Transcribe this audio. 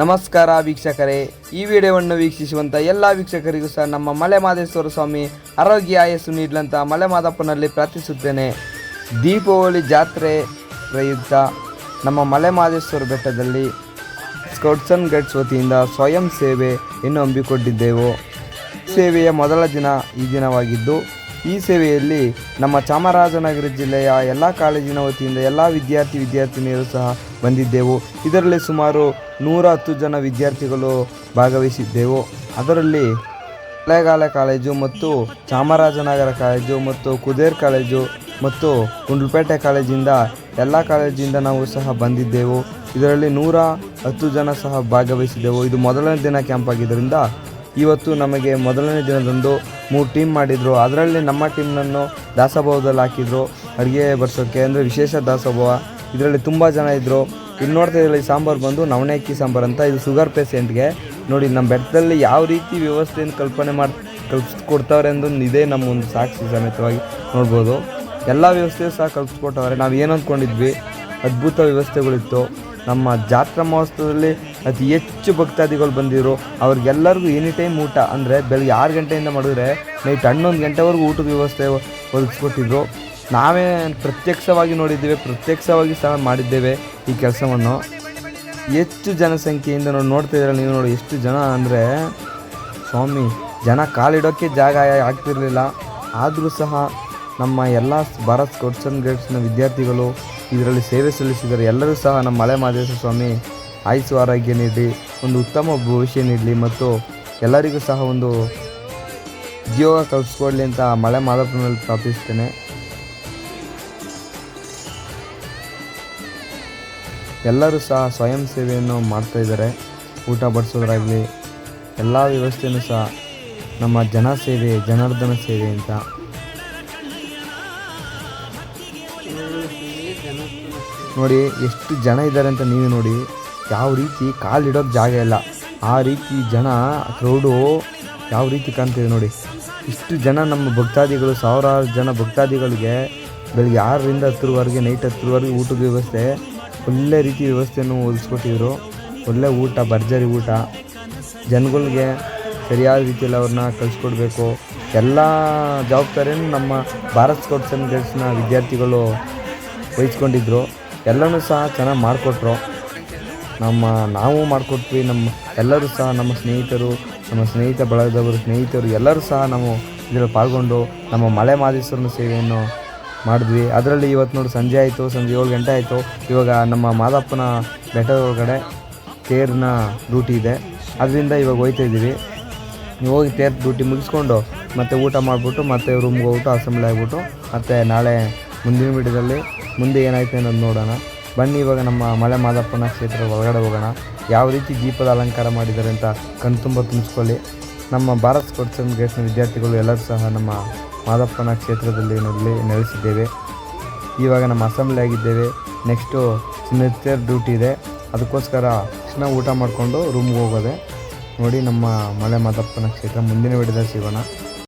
ನಮಸ್ಕಾರ ವೀಕ್ಷಕರೇ. ಈ ವಿಡಿಯೋವನ್ನು ವೀಕ್ಷಿಸುವಂಥ ಎಲ್ಲ ವೀಕ್ಷಕರಿಗೂ ಸಹ ನಮ್ಮ ಮಲೆ ಮಾದೇಶ್ವರ ಸ್ವಾಮಿ ಆರೋಗ್ಯ ಆಯಸ್ಸು ನೀಡಲಂತ ಮಲೆ ಮಾದಪ್ಪನಲ್ಲಿ ಪ್ರಾರ್ಥಿಸುತ್ತೇನೆ. ದೀಪಾವಳಿ ಜಾತ್ರೆ ಪ್ರಯುಕ್ತ ನಮ್ಮ ಮಲೆ ಮಾದೇಶ್ವರ ಬೆಟ್ಟದಲ್ಲಿ ಸ್ಕೌಟ್ಸ್ ಅಂಡ್ ಗೈಡ್ಸ್ ವತಿಯಿಂದ ಸ್ವಯಂ ಸೇವೆ ಇನ್ನು ಹಮ್ಮಿಕೊಂಡಿದ್ದೆವು ಸೇವೆಯ ಮೊದಲ ದಿನ ಈ ದಿನವಾಗಿದ್ದು ಈ ಸೇವೆಯಲ್ಲಿ ನಮ್ಮ ಚಾಮರಾಜನಗರ ಜಿಲ್ಲೆಯ ಎಲ್ಲ ಕಾಲೇಜಿನ ವತಿಯಿಂದ ಎಲ್ಲ ವಿದ್ಯಾರ್ಥಿ ವಿದ್ಯಾರ್ಥಿನಿಯರು ಸಹ ಬಂದಿದ್ದೆವು. ಇದರಲ್ಲಿ ಸುಮಾರು ನೂರ ಹತ್ತು ಜನ ವಿದ್ಯಾರ್ಥಿಗಳು ಭಾಗವಹಿಸಿದ್ದೆವು. ಅದರಲ್ಲಿ ಕೊಳ್ಳೇಗಾಲ ಕಾಲೇಜು ಮತ್ತು ಚಾಮರಾಜನಗರ ಕಾಲೇಜು ಮತ್ತು ಕುದೇರ್ ಕಾಲೇಜು ಮತ್ತು ಗುಂಡ್ಲುಪೇಟೆ ಕಾಲೇಜಿಂದ ಎಲ್ಲ ಕಾಲೇಜಿಂದ ನಾವು ಸಹ ಬಂದಿದ್ದೆವು. ಇದರಲ್ಲಿ ನೂರ ಹತ್ತು ಜನ ಸಹ ಭಾಗವಹಿಸಿದ್ದೆವು. ಇದು ಮೊದಲನೇ ದಿನ ಕ್ಯಾಂಪ್ ಆಗಿದ್ದರಿಂದ ಇವತ್ತು ನಮಗೆ ಮೊದಲನೇ ದಿನದಂದು ಮೂರು ಟೀಮ್ ಮಾಡಿದರು. ಅದರಲ್ಲಿ ನಮ್ಮ ಟೀಮ್ನನ್ನು ದಾಸಭವದಲ್ಲಿ ಹಾಕಿದರು. ಅಡುಗೆ ಬರ್ಸೋಕ್ಕೆ ಅಂದರೆ ವಿಶೇಷ ದಾಸಭವ ಇದರಲ್ಲಿ ತುಂಬ ಜನ ಇದ್ದರು ಇಲ್ಲಿ ನೋಡ್ತಾ ಇದ್ರಲ್ಲಿ ಸಾಂಬಾರು ಬಂದು ನವಣೆ ಅಕ್ಕಿ ಸಾಂಬಾರು ಅಂತ. ಇದು ಶುಗರ್ ಪೇಷೆಂಟ್ಗೆ ನೋಡಿ, ನಮ್ಮ ಬೆಟ್ಟದಲ್ಲಿ ಯಾವ ರೀತಿ ವ್ಯವಸ್ಥೆಯನ್ನು ಕಲ್ಪನೆ ಮಾಡಿ, ಕಲ್ಪಿಸ್ಕೊಡ್ತಾವ್ರೆ ಎಂದು ಇದೇ ನಮ್ಮ ಒಂದು ಸಾಕ್ಷಿ ಸಮೇತವಾಗಿ ನೋಡ್ಬೋದು. ಎಲ್ಲ ವ್ಯವಸ್ಥೆಯೂ ಸಹ ಕಲ್ಪಿಸ್ಕೊಟ್ಟವ್ರೆ. ನಾವು ಏನು ಅಂದ್ಕೊಂಡಿದ್ವಿ ಅದ್ಭುತ ವ್ಯವಸ್ಥೆಗಳಿತ್ತು. ನಮ್ಮ ಜಾತ್ರಾ ಮಹೋತ್ಸವದಲ್ಲಿ ಅತಿ ಹೆಚ್ಚು ಭಕ್ತಾದಿಗಳು ಬಂದಿದ್ರು. ಅವ್ರಿಗೆಲ್ಲರಿಗೂ ಎನಿ ಟೈಮ್ ಊಟ. ಅಂದರೆ ಬೆಳಗ್ಗೆ ಆರು ಗಂಟೆಯಿಂದ ಮಾಡಿದ್ರೆ ನೈಟ್ ಹನ್ನೊಂದು ಗಂಟೆವರೆಗೂ ಊಟದ ವ್ಯವಸ್ಥೆ ಒದಗಿಸ್ಕೊಟ್ಟಿದ್ರು. ನಾವೇ ಪ್ರತ್ಯಕ್ಷವಾಗಿ ನೋಡಿದ್ದೇವೆ, ಪ್ರತ್ಯಕ್ಷವಾಗಿ ಸಹ ಮಾಡಿದ್ದೇವೆ ಈ ಕೆಲಸವನ್ನು. ಹೆಚ್ಚು ಜನಸಂಖ್ಯೆಯಿಂದ ನಾವು ನೋಡ್ತಾ ಇದ್ರೆ ನೀವು ನೋಡಿ ಎಷ್ಟು ಜನ ಅಂದರೆ ಸ್ವಾಮಿ, ಜನ ಕಾಲಿಡೋಕ್ಕೆ ಜಾಗ ಆಗ್ತಿರಲಿಲ್ಲ. ಆದರೂ ಸಹ ನಮ್ಮ ಎಲ್ಲ ಭಾರತ್ ಸ್ಕೌಟ್ಸ್ ಆ್ಯಂಡ್ ಗೈಡ್ಸ್ನ ವಿದ್ಯಾರ್ಥಿಗಳು ಇದರಲ್ಲಿ ಸೇವೆ ಸಲ್ಲಿಸಿದರೆ ಎಲ್ಲರೂ ಸಹ ನಮ್ಮ ಮಲೆ ಮಹದೇಶ್ವರ ಸ್ವಾಮಿ ಆಯುಸ್ಸು ಆರೋಗ್ಯ ನೀಡಲಿ ಒಂದು ಉತ್ತಮ ಭವಿಷ್ಯ ನೀಡಲಿ ಮತ್ತು ಎಲ್ಲರಿಗೂ ಸಹ ಒಂದು ಉದ್ಯೋಗ ಕಲ್ಪಿಸ್ಕೊಡ್ಲಿ ಅಂತ ಮಳೆ ಮಾದಪ್ಪನಲ್ಲಿ ಪ್ರಾರ್ಥಿಸ್ತೇನೆ. ಎಲ್ಲರೂ ಸಹ ಸ್ವಯಂ ಸೇವೆಯನ್ನು ಮಾಡ್ತಾ ಇದ್ದಾರೆ. ಊಟ ಬಡಿಸೋದ್ರಾಗಲಿ ಎಲ್ಲ ವ್ಯವಸ್ಥೆಯೂ ಸಹ ನಮ್ಮ ಜನ ಸೇವೆ, ಜನಾರ್ದನ ಸೇವೆ ಅಂತ. ನೋಡಿ, ಎಷ್ಟು ಜನ ಇದ್ದಾರೆ ಅಂತ ನೀವು ನೋಡಿ. ಯಾವ ರೀತಿ ಕಾಲಿಡೋಕ್ಕೆ ಜಾಗ ಇಲ್ಲ. ಆ ರೀತಿ ಜನ ಕ್ರೌಡು ಯಾವ ರೀತಿ ಕಾಣ್ತಿದೆ ನೋಡಿ. ಇಷ್ಟು ಜನ ನಮ್ಮ ಭಕ್ತಾದಿಗಳು, ಸಾವಿರಾರು ಜನ ಭಕ್ತಾದಿಗಳಿಗೆ ಬೆಳಿಗ್ಗೆ ಆರರಿಂದ ಹತ್ತರವರೆಗೆ ನೈಟ್ ಹತ್ತರವರೆಗೆ ಊಟದ ವ್ಯವಸ್ಥೆ, ಒಳ್ಳೆ ರೀತಿ ವ್ಯವಸ್ಥೆಯನ್ನು ಒದಗಿಸ್ಕೊಟ್ಟಿದ್ರು. ಒಳ್ಳೆ ಊಟ, ಭರ್ಜರಿ ಊಟ. ಜನಗಳಿಗೆ ಸರಿಯಾದ ರೀತಿಯಲ್ಲಿ ಅವ್ರನ್ನ ಕಳಿಸ್ಕೊಡ್ಬೇಕು. ಎಲ್ಲ ಜವಾಬ್ದಾರಿಯನ್ನು ನಮ್ಮ ಭಾರತ್ ಸ್ಕೌಟ್ಸ್ ಆ್ಯಂಡ್ ಗೈಡ್ಸ್ನ ವಿದ್ಯಾರ್ಥಿಗಳು ವಹಿಸ್ಕೊಂಡಿದ್ರು ಎಲ್ಲನೂ ಸಹ ಚೆನ್ನಾಗಿ ಮಾಡಿಕೊಟ್ರು. ನಮ್ಮ ನಾವು ಮಾಡಿಕೊಟ್ವಿ, ನಮ್ಮ ಎಲ್ಲರೂ ಸಹ ನಮ್ಮ ಸ್ನೇಹಿತರು, ನಮ್ಮ ಸ್ನೇಹಿತ ಬಳಗದವರು, ಸ್ನೇಹಿತರು ಎಲ್ಲರೂ ಸಹ ನಾವು ಇದರಲ್ಲಿ ಪಾಲ್ಗೊಂಡು ನಮ್ಮ ಮಲೆ ಮಾದೇಶ್ವರನ ಸೇವೆಯನ್ನು ಮಾಡಿದ್ವಿ. ಅದರಲ್ಲಿ ಇವತ್ತು ನೋಡಿ ಸಂಜೆ ಆಯಿತು, ಸಂಜೆ ಏಳು ಗಂಟೆ ಆಯಿತು. ಇವಾಗ ನಮ್ಮ ಮಾದಪ್ಪನ ಬೆಟ್ಟದ ಒಳಗಡೆ ತೇರಿನ ಡ್ಯೂಟಿ ಇದೆ. ಅದರಿಂದ ಇವಾಗ ಹೋಯ್ತಾ ಇದ್ದೀವಿ. ನೀವು ಹೋಗಿ ತೇರ್ ಡ್ಯೂಟಿ ಮುಗಿಸ್ಕೊಂಡು ಮತ್ತೆ ಊಟ ಮಾಡಿಬಿಟ್ಟು ಮತ್ತೆ ರೂಮ್ಗೆ ಹೋಗ್ಬಿಟ್ಟು ಅಸೆಂಬ್ಲಿ ಆಗಿಬಿಟ್ಟು ಮತ್ತೆ ನಾಳೆ ಮುಂದಿನ ವಿಡಿಯೋದಲ್ಲಿ ಮುಂದೆ ಏನಾಯಿತು ಅನ್ನೋದು ನೋಡೋಣ. ಬನ್ನಿ ಇವಾಗ ನಮ್ಮ ಮಲೆ ಮಾದಪ್ಪನ ಕ್ಷೇತ್ರ ಒಳಗಡೆ ಹೋಗೋಣ. ಯಾವ ರೀತಿ ದೀಪದ ಅಲಂಕಾರ ಮಾಡಿದ್ದಾರೆ ಅಂತ ಕಣ್ತುಂಬ ತುಂಬಿಸ್ಕೊಳ್ಳಿ. ನಮ್ಮ ಭಾರತ್ ಸ್ಪೋರ್ಟ್ಸ್ ಅಂಡ್ ಗೇಟ್ಸ್ನ ವಿದ್ಯಾರ್ಥಿಗಳು ಎಲ್ಲರೂ ಸಹ ನಮ್ಮ ಮಾದಪ್ಪನ ಕ್ಷೇತ್ರದಲ್ಲಿ ನೆಲೆಸಿದ್ದೇವೆ. ಇವಾಗ ನಮ್ಮ ಅಸೆಂಬ್ಲಿ ಆಗಿದ್ದೇವೆ. ನೆಕ್ಸ್ಟು ಸಿಗ್ನೇಚರ್ ಡ್ಯೂಟಿ ಇದೆ. ಅದಕ್ಕೋಸ್ಕರ ತಕ್ಷಣ ಊಟ ಮಾಡಿಕೊಂಡು ರೂಮ್ಗೆ ಹೋಗೋದೆ. ನೋಡಿ ನಮ್ಮ ಮಲೆ ಮಾದಪ್ಪನ ಕ್ಷೇತ್ರ ಮುಂದಿನ ವಿಡಿಯೋದಲ್ಲಿ ಸಿಗೋಣ.